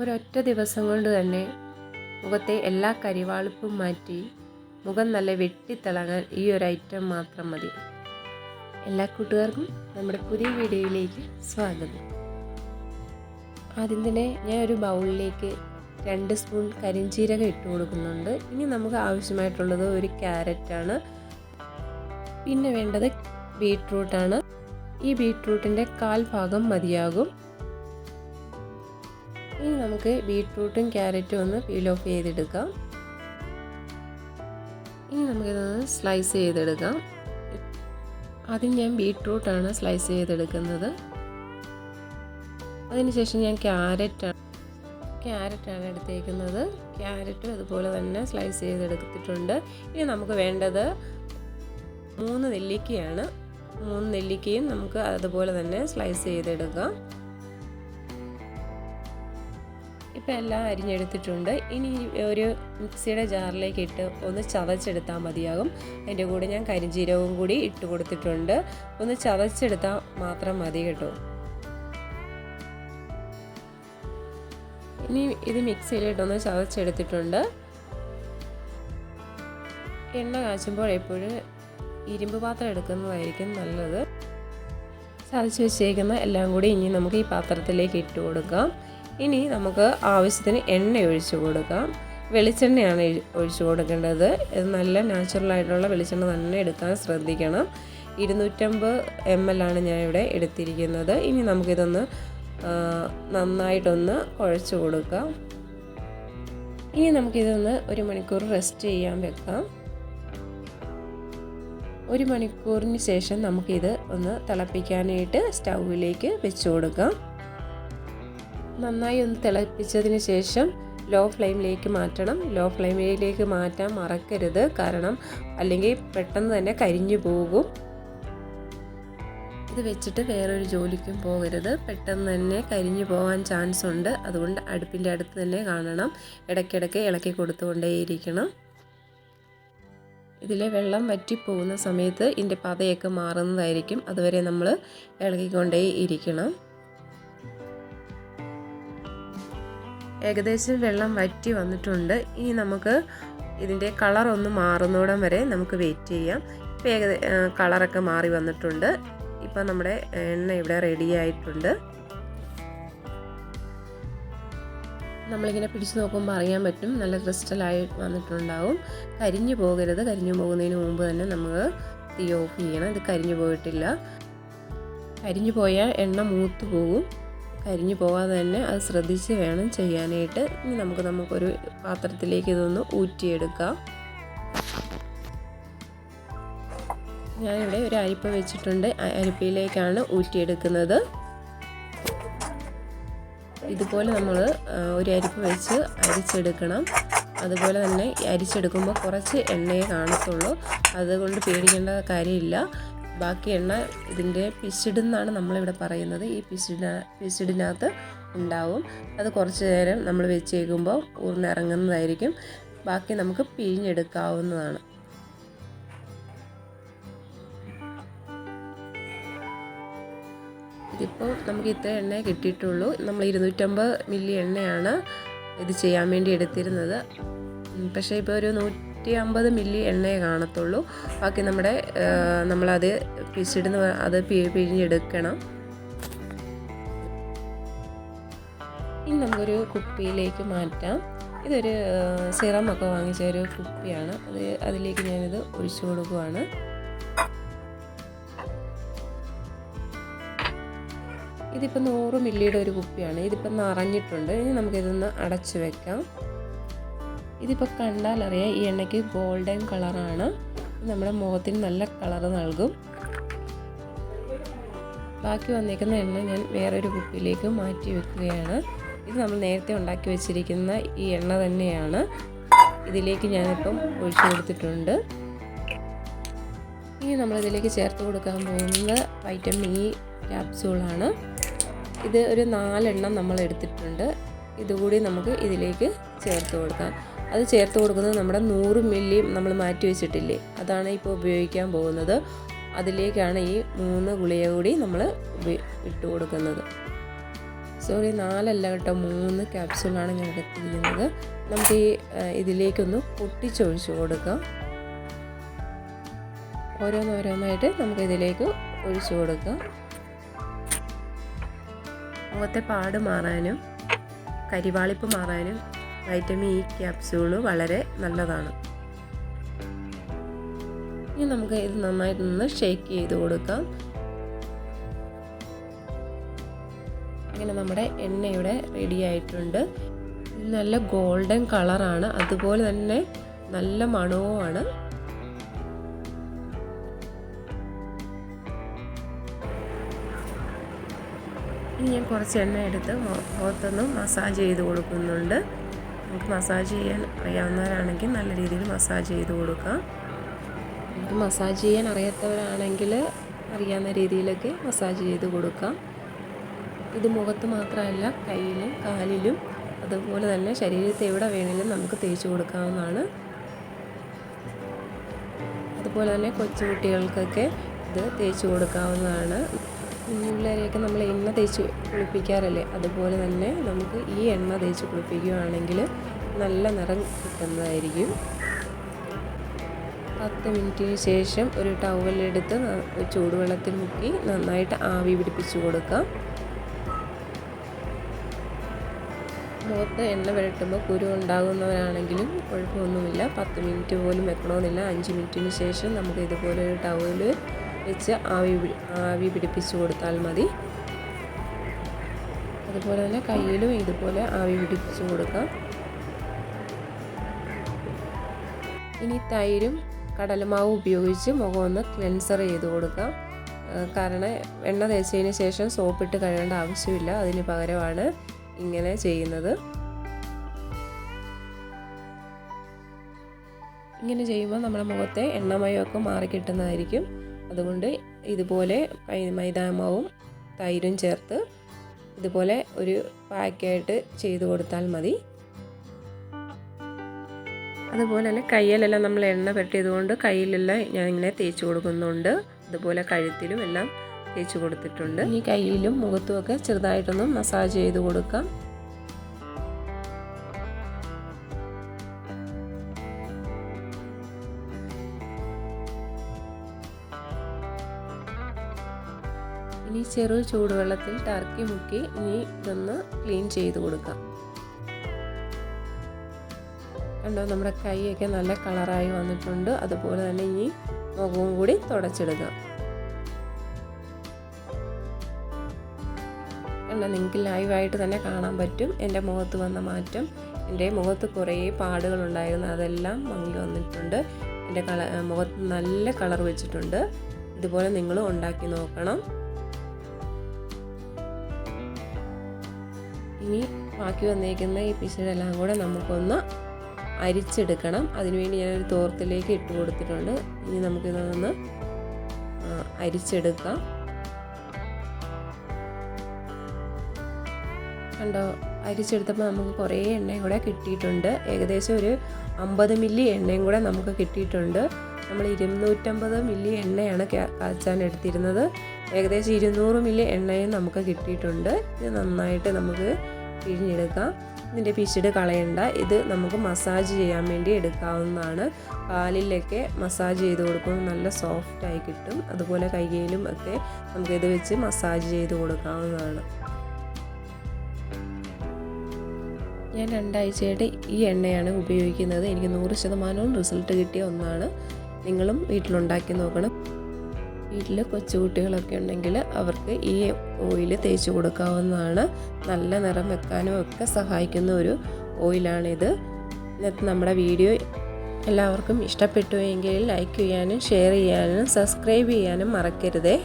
ഒരൊറ്റ ദിവസം കൊണ്ട് തന്നെ മുഖത്തെ എല്ലാ കരിവാളിപ്പും മാറ്റി മുഖം നല്ല വെട്ടിത്തിളങ്ങാൻ ഈ ഒരു ഐറ്റം മാത്രം മതി. എല്ലാ കൂട്ടുകാർക്കും നമ്മുടെ പുതിയ വീഡിയോയിലേക്ക് സ്വാഗതം. ആദ്യം തന്നെ ഞാൻ ഒരു ബൗളിലേക്ക് രണ്ട് സ്പൂൺ കരിഞ്ചീരകം ഇട്ട് കൊടുക്കുന്നുണ്ട്. ഇനി നമുക്ക് ആവശ്യമായിട്ടുള്ളത് ഒരു ക്യാരറ്റാണ് പിന്നെ വേണ്ടത് ബീട്രൂട്ടാണ്. ഈ ബീട്രൂട്ടിന്റെ കാൽ ഭാഗം മതിയാകും. ഇനി നമുക്ക് ബീട്രൂട്ടും ക്യാരറ്റും ഒന്ന് പീൽ ഓഫ് ചെയ്തെടുക്കാം. ഇനി നമുക്കിതൊന്ന് സ്ലൈസ് ചെയ്തെടുക്കാം. ആദ്യം ഞാൻ ബീട്രൂട്ടാണ് സ്ലൈസ് ചെയ്തെടുക്കുന്നത്. അതിനുശേഷം ഞാൻ ക്യാരറ്റാണ് ക്യാരറ്റാണ് എടുത്തേക്കുന്നത്. ക്യാരറ്റും അതുപോലെ തന്നെ സ്ലൈസ് ചെയ്തെടുത്തിട്ടുണ്ട്. ഇനി നമുക്ക് വേണ്ടത് മൂന്ന് നെല്ലിക്കയാണ്. മൂന്ന് നെല്ലിക്കയും നമുക്ക് അതുപോലെ തന്നെ സ്ലൈസ് ചെയ്തെടുക്കാം. ഇപ്പം എല്ലാം അരിഞ്ഞെടുത്തിട്ടുണ്ട്. ഇനി ഒരു മിക്സിയുടെ ജാറിലേക്ക് ഇട്ട് ഒന്ന് ചവച്ചെടുത്താൽ മതിയാകും. അതിന്റെ കൂടെ ഞാൻ കരിഞ്ജീരകവും കൂടി ഇട്ട് കൊടുത്തിട്ടുണ്ട്. ഒന്ന് ചവച്ചെടുത്താൽ മാത്രം മതി കേട്ടോ. ഇനി ഇത് മിക്സിയിലിട്ടൊന്ന് ചവച്ചെടുത്തിട്ടുണ്ട് എണ്ണ കാച്ചുമ്പോൾ എപ്പോഴും ഇരുമ്പ് പാത്രം എടുക്കുന്നതായിരിക്കും നല്ലത്. ചതച്ച് വെച്ചേക്കുന്ന എല്ലാം കൂടി ഇനി നമുക്ക് ഈ പാത്രത്തിലേക്ക് ഇട്ട് കൊടുക്കാം. ഇനി നമുക്ക് ആവശ്യത്തിന് എണ്ണ ഒഴിച്ചു കൊടുക്കാം. വെളിച്ചെണ്ണയാണ് ഒഴിച്ചു കൊടുക്കേണ്ടത്. ഇത് നല്ല നാച്ചുറൽ ആയിട്ടുള്ള വെളിച്ചെണ്ണ തന്നെ എടുക്കാൻ ശ്രദ്ധിക്കണം. ഇരുന്നൂറ്റമ്പത് എം എൽ ആണ് ഇവിടെ എടുത്തിരിക്കുന്നത്. ഇനി നമുക്കിതൊന്ന് നന്നായിട്ടൊന്ന് കുഴച്ച് കൊടുക്കാം. ഇനി നമുക്കിതൊന്ന് ഒരു മണിക്കൂർ റെസ്റ്റ് ചെയ്യാൻ വെക്കാം. ഒരു മണിക്കൂറിന് ശേഷം നമുക്കിത് ഒന്ന് തിളപ്പിക്കാനായിട്ട് സ്റ്റൗവിലേക്ക് വെച്ച് കൊടുക്കാം. നന്നായി ഒന്ന് തിളപ്പിച്ചതിന് ശേഷം ലോ ഫ്ലെയിമിലേക്ക് മാറ്റണം. ലോ ഫ്ലെയിമിലേക്ക് മാറ്റാൻ മറക്കരുത്. കാരണം അല്ലെങ്കിൽ പെട്ടെന്ന് തന്നെ കരിഞ്ഞു പോകും. ഇത് വെച്ചിട്ട് വേറൊരു ജോലിക്കും പോകരുത്. പെട്ടെന്ന് തന്നെ കരിഞ്ഞു പോകാൻ ചാൻസ് ഉണ്ട്. അതുകൊണ്ട് അടുപ്പിന്റെ അടുത്ത് തന്നെ കാണണം. ഇടയ്ക്കിടയ്ക്ക് ഇളക്കി കൊടുത്തുകൊണ്ടേയിരിക്കണം. ഇതിലെ വെള്ളം വറ്റിപ്പോകുന്ന സമയത്ത് ഇതിന്റെ പതയൊക്കെ മാറുന്നതായിരിക്കും. അതുവരെ നമ്മൾ ഇളകിക്കൊണ്ടേ ഇരിക്കണം ഏകദേശം വെള്ളം വറ്റി വന്നിട്ടുണ്ട്. ഇനി നമുക്ക് ഇതിന്റെ കളർ ഒന്ന് മാറുന്നോടം വരെ നമുക്ക് വെയിറ്റ് ചെയ്യാം. ഇപ്പോൾ ഏകദേ കളറൊക്കെ മാറി വന്നിട്ടുണ്ട്. ഇപ്പം നമ്മുടെ എണ്ണ ഇവിടെ റെഡി ആയിട്ടുണ്ട്. നമ്മളിങ്ങനെ പിടിച്ചു നോക്കുമ്പോൾ അറിയാൻ പറ്റും. നല്ല ക്രിസ്റ്റലായി വന്നിട്ടുണ്ടാവും. കരിഞ്ഞു പോകരുത്. കരിഞ്ഞു പോകുന്നതിന് മുമ്പ് തന്നെ നമുക്ക് തീ ഓഫ് ചെയ്യണം. ഇത് കരിഞ്ഞു പോയിട്ടില്ല. കരിഞ്ഞു പോയാൽ എണ്ണ മൂത്ത് പോകും. കരിഞ്ഞു പോകാതെ തന്നെ അത് ശ്രദ്ധിച്ച് വേണം ചെയ്യാനായിട്ട്. ഇനി നമുക്ക് നമുക്കൊരു പാത്രത്തിലേക്ക് ഇതൊന്ന് ഊറ്റിയെടുക്കാം. ഞാനിവിടെ ഒരു അരിപ്പ വെച്ചിട്ടുണ്ട്. അരിപ്പയിലേക്കാണ് ഊറ്റിയെടുക്കുന്നത്. ഇതുപോലെ നമ്മൾ ഒരു അരിപ്പ് വെച്ച് അരിച്ചെടുക്കണം. അതുപോലെ തന്നെ അരിച്ചെടുക്കുമ്പോൾ കുറച്ച് എണ്ണയെ കാണത്തുള്ളൂ. അതുകൊണ്ട് പേടിക്കേണ്ട കാര്യമില്ല. ബാക്കി എണ്ണ ഇതിന്റെ പിസിഡെന്നാണ് നമ്മളിവിടെ പറയുന്നത്. ഈ പിസിഡ പിസിഡിനകത്ത് ഉണ്ടാവും. അത് കുറച്ച് നേരം നമ്മൾ വെച്ചേക്കുമ്പോൾ ഊർന്നിറങ്ങുന്നതായിരിക്കും. ബാക്കി നമുക്ക് പിഴിഞ്ഞെടുക്കാവുന്നതാണ്. ഇതിപ്പോൾ നമുക്ക് ഇത്ര എണ്ണ കിട്ടിയിട്ടുള്ളൂ. നമ്മൾ ഇരുന്നൂറ്റമ്പത് മില്ലി എണ്ണയാണ് ഇത് ചെയ്യാൻ വേണ്ടി എടുത്തിരുന്നത്. പക്ഷേ ഇപ്പോൾ ഒരു നൂറ്റി അമ്പത് മില്ലി എണ്ണയെ കാണത്തുള്ളൂ. ബാക്കി നമ്മുടെ നമ്മളത് പിച്ചിടുന്ന അത് പിഴിഞ്ഞെടുക്കണം. ഇനി നമുക്കൊരു കുപ്പിയിലേക്ക് മാറ്റാം. ഇതൊരു സിറമൊക്കെ വാങ്ങിച്ച ഒരു കുപ്പിയാണ്. അത് അതിലേക്ക് ഞാനിത് ഒഴിച്ചു കൊടുക്കുവാണ്. ഇതിപ്പോൾ നൂറ് മില്ലിയുടെ ഒരു കുപ്പിയാണ്. ഇതിപ്പോൾ നിറഞ്ഞിട്ടുണ്ട്. ഇനി നമുക്കിതൊന്ന് അടച്ചു വെക്കാം. ഇതിപ്പോൾ കണ്ടാലറിയാം ഈ എണ്ണയ്ക്ക് ഗോൾഡൻ കളറാണ് നമ്മുടെ മുഖത്തിന് നല്ല കളർ നൽകും. ബാക്കി വന്നിരിക്കുന്ന എണ്ണ ഞാൻ വേറൊരു കുപ്പിയിലേക്ക് മാറ്റി വെക്കുകയാണ്. ഇത് നമ്മൾ നേരത്തെ ഉണ്ടാക്കി വെച്ചിരിക്കുന്ന ഈ എണ്ണ തന്നെയാണ്. ഇതിലേക്ക് ഞാനിപ്പം ഒഴിച്ചു കൊടുത്തിട്ടുണ്ട്. ഇനി നമ്മളിതിലേക്ക് ചേർത്ത് കൊടുക്കാൻ പോകുന്നത് വൈറ്റമിൻ ഇ ക്യാപ്സൂളാണ് ഇത് ഒരു നാലെണ്ണം നമ്മൾ എടുത്തിട്ടുണ്ട്. ഇതുകൂടി നമുക്ക് ഇതിലേക്ക് ചേർത്ത് കൊടുക്കാം. അത് ചേർത്ത് കൊടുക്കുന്നത് നമ്മുടെ നൂറ് മില്ലി നമ്മൾ മാറ്റി വെച്ചിട്ടില്ലേ? അതാണ് ഇപ്പോൾ ഉപയോഗിക്കാൻ പോകുന്നത്. അതിലേക്കാണ് ഈ മൂന്ന് ഗുളിക കൂടി നമ്മൾ ഇട്ട് കൊടുക്കുന്നത്. സോറി നാലല്ല കേട്ടോ മൂന്ന് ക്യാപ്സൂളാണ് ഞാൻ എടുത്തിരിക്കുന്നത്. നമുക്ക് ഈ ഇതിലേക്കൊന്ന് പൊട്ടിച്ചൊഴിച്ച് കൊടുക്കാം. ഓരോന്നോരോന്നായിട്ട് നമുക്ക് ഇതിലേക്ക് ഒഴിച്ചു കൊടുക്കാം. മുഖത്തെ പാട് മാറാനും കരിവാളിപ്പ് മാറാനും വൈറ്റമിൻ ഇ ക്യാപ്സ്യൂൾ വളരെ നല്ലതാണ്. ഇനി നമുക്ക് ഇത് നന്നായിട്ട് നന്നായിട്ടൊന്ന് ഷേക്ക് ചെയ്ത് കൊടുക്കാം. അങ്ങനെ നമ്മുടെ എണ്ണയുടെ റെഡി ആയിട്ടുണ്ട്. നല്ല ഗോൾഡൻ കളറാണ് അതുപോലെ തന്നെ നല്ല മണവുമാണ്. ഇനി ഞാൻ കുറച്ച് എണ്ണ എടുത്ത് മുഖത്തൊന്ന് മസാജ് ചെയ്ത് കൊടുക്കുന്നുണ്ട്. നമുക്ക് മസാജ് ചെയ്യാൻ അറിയാവുന്നവരാണെങ്കിൽ നല്ല രീതിയിൽ മസാജ് ചെയ്ത് കൊടുക്കാം. നമുക്ക് മസാജ് ചെയ്യാൻ അറിയാത്തവരാണെങ്കിൽ അറിയാവുന്ന രീതിയിലൊക്കെ മസാജ് ചെയ്ത് കൊടുക്കാം. ഇത് മുഖത്ത് മാത്രമല്ല കയ്യിലും കാലിലും അതുപോലെ തന്നെ ശരീരത്തെ എവിടെ വേണമെങ്കിലും നമുക്ക് തേച്ച് കൊടുക്കാവുന്നതാണ്. അതുപോലെ തന്നെ കൊച്ചുകുട്ടികൾക്കൊക്കെ ഇത് തേച്ച് കൊടുക്കാവുന്നതാണ്. കുഞ്ഞുപിള്ളേരെയൊക്കെ നമ്മൾ എണ്ണ തേച്ച് കുളിപ്പിക്കാറല്ലേ? അതുപോലെ തന്നെ നമുക്ക് ഈ എണ്ണ തേച്ച് കുളിപ്പിക്കുകയാണെങ്കിൽ നല്ല നിറം കിട്ടുന്നതായിരിക്കും. പത്ത് മിനിറ്റിന് ശേഷം ഒരു ടവലെടുത്ത് ചൂടുവെള്ളത്തിൽ മുക്കി നന്നായിട്ട് ആവി പിടിപ്പിച്ച് കൊടുക്കാം. മുഖത്ത് എണ്ണ പുരട്ടുമ്പോൾ കുരു ഉണ്ടാകുന്നവരാണെങ്കിലും കുഴപ്പമൊന്നുമില്ല. പത്ത് മിനിറ്റ് പോലും വെക്കണമെന്നില്ല. അഞ്ച് മിനിറ്റിന് ശേഷം നമുക്ക് ഇതുപോലെ ഒരു ടവൽ വെച്ച് ആവി ആവി പിടിപ്പിച്ച് കൊടുത്താൽ മതി. അതുപോലെ തന്നെ കയ്യിലും ഇതുപോലെ ആവി പിടിപ്പിച്ച് കൊടുക്കാം. ഇനി തൈരും കടലമാവും ഉപയോഗിച്ച് മുഖം ഒന്ന് ക്ലെൻസർ ചെയ്ത് കൊടുക്കാം. കാരണം എണ്ണ തേച്ചതിന് ശേഷം സോപ്പിട്ട് കഴുകേണ്ട ആവശ്യമില്ല. അതിന് പകരമാണ് ഇങ്ങനെ ചെയ്യുന്നത്. ഇങ്ങനെ ചെയ്യുമ്പോൾ നമ്മുടെ മുഖത്തെ എണ്ണമയമൊക്കെ മാറിക്കിട്ടുന്നതായിരിക്കും. അതുകൊണ്ട് ഇതുപോലെ മൈദാമാവും തൈരും ചേർത്ത് ഇതുപോലെ ഒരു പാക്കായിട്ട് ചെയ്ത് കൊടുത്താൽ മതി. അതുപോലെ തന്നെ കയ്യിലെല്ലാം നമ്മൾ എണ്ണ പെട്ടിയതുകൊണ്ട് കയ്യിലെല്ലാം ഞാൻ ഇങ്ങനെ തേച്ച് കൊടുക്കുന്നുണ്ട്. അതുപോലെ കഴുത്തിലും എല്ലാം തേച്ച് കൊടുത്തിട്ടുണ്ട്. ഈ കയ്യിലും മുഖത്തുമൊക്കെ ചെറുതായിട്ടൊന്നും മസാജ് ചെയ്ത് കൊടുക്കാം. ചെറു ചൂടുവെള്ളത്തിൽ ടർക്കി മുക്കി ഇനി ഇതൊന്ന് ക്ലീൻ ചെയ്ത് കൊടുക്കാം. കണ്ടോ നമ്മുടെ കൈയൊക്കെ നല്ല കളറായി വന്നിട്ടുണ്ട്. അതുപോലെ തന്നെ ഇനി മുഖവും കൂടി തുടച്ചെടുക്കാം കണ്ടോ നിങ്ങൾക്ക് ലൈവായിട്ട് തന്നെ കാണാൻ പറ്റും. എന്റെ മുഖത്ത് വന്ന മാറ്റം. എന്റെ മുഖത്ത് കുറേ പാടുകളുണ്ടായിരുന്നു അതെല്ലാം മങ്ങി വന്നിട്ടുണ്ട്. എന്റെ കള മുഖത്ത് നല്ല കളർ വെച്ചിട്ടുണ്ട്. ഇതുപോലെ നിങ്ങളും ഉണ്ടാക്കി നോക്കണം. ഇനി ബാക്കി വന്നേക്കുന്ന ഈ പിശിനെല്ലാം കൂടെ നമുക്കൊന്ന് അരിച്ചെടുക്കണം. അതിനുവേണ്ടി ഞാനൊരു തോർത്തിലേക്ക് ഇട്ട് കൊടുത്തിട്ടുണ്ട്. ഇനി നമുക്കിതൊന്ന് അരിച്ചെടുക്കാം. കണ്ടോ? അരിച്ചെടുത്തപ്പോൾ നമുക്ക് കുറേ എണ്ണയും കൂടെ കിട്ടിയിട്ടുണ്ട്. ഏകദേശം ഒരു അമ്പത് മില്ലി എണ്ണയും കൂടെ നമുക്ക് കിട്ടിയിട്ടുണ്ട്. നമ്മൾ ഇരുന്നൂറ്റമ്പത് മില്ലി എണ്ണയാണ് കാച്ചാൻ എടുത്തിരുന്നത്. ഏകദേശം ഇരുന്നൂറ് മില്ലി എണ്ണയും നമുക്ക് കിട്ടിയിട്ടുണ്ട്. ഇത് നന്നായിട്ട് നമുക്ക് പിഴിഞ്ഞെടുക്കാം ഇതിന്റെ പിശിട് കളയണ്ട. ഇത് നമുക്ക് മസാജ് ചെയ്യാൻ വേണ്ടി എടുക്കാവുന്നതാണ്. കാലിലൊക്കെ മസാജ് ചെയ്ത് കൊടുക്കുമ്പോൾ നല്ല സോഫ്റ്റായി കിട്ടും. അതുപോലെ കൈകയിലും ഒക്കെ നമുക്ക് ഇത് വെച്ച് മസാജ് ചെയ്ത് കൊടുക്കാവുന്നതാണ്. ഞാൻ രണ്ടാഴ്ചയായിട്ട് ഈ എണ്ണയാണ് ഉപയോഗിക്കുന്നത്. എനിക്ക് നൂറ് ശതമാനവും റിസൾട്ട് കിട്ടിയ ഒന്നാണ്. നിങ്ങളും വീട്ടിലുണ്ടാക്കി നോക്കണം. വീട്ടിൽ കൊച്ചുകുട്ടികളൊക്കെ ഉണ്ടെങ്കിൽ അവർക്ക് ഈ ഓയിൽ തേച്ച് കൊടുക്കാവുന്നതാണ്. നല്ല നിറം വെക്കാനും ഒക്കെ സഹായിക്കുന്ന ഒരു ഓയിലാണിത്. ഇന്നത്തെ നമ്മുടെ വീഡിയോ എല്ലാവർക്കും ഇഷ്ടപ്പെട്ടു എങ്കിൽ ലൈക്ക് ചെയ്യാനും ഷെയർ ചെയ്യാനും സബ്സ്ക്രൈബ് ചെയ്യാനും മറക്കരുതേ.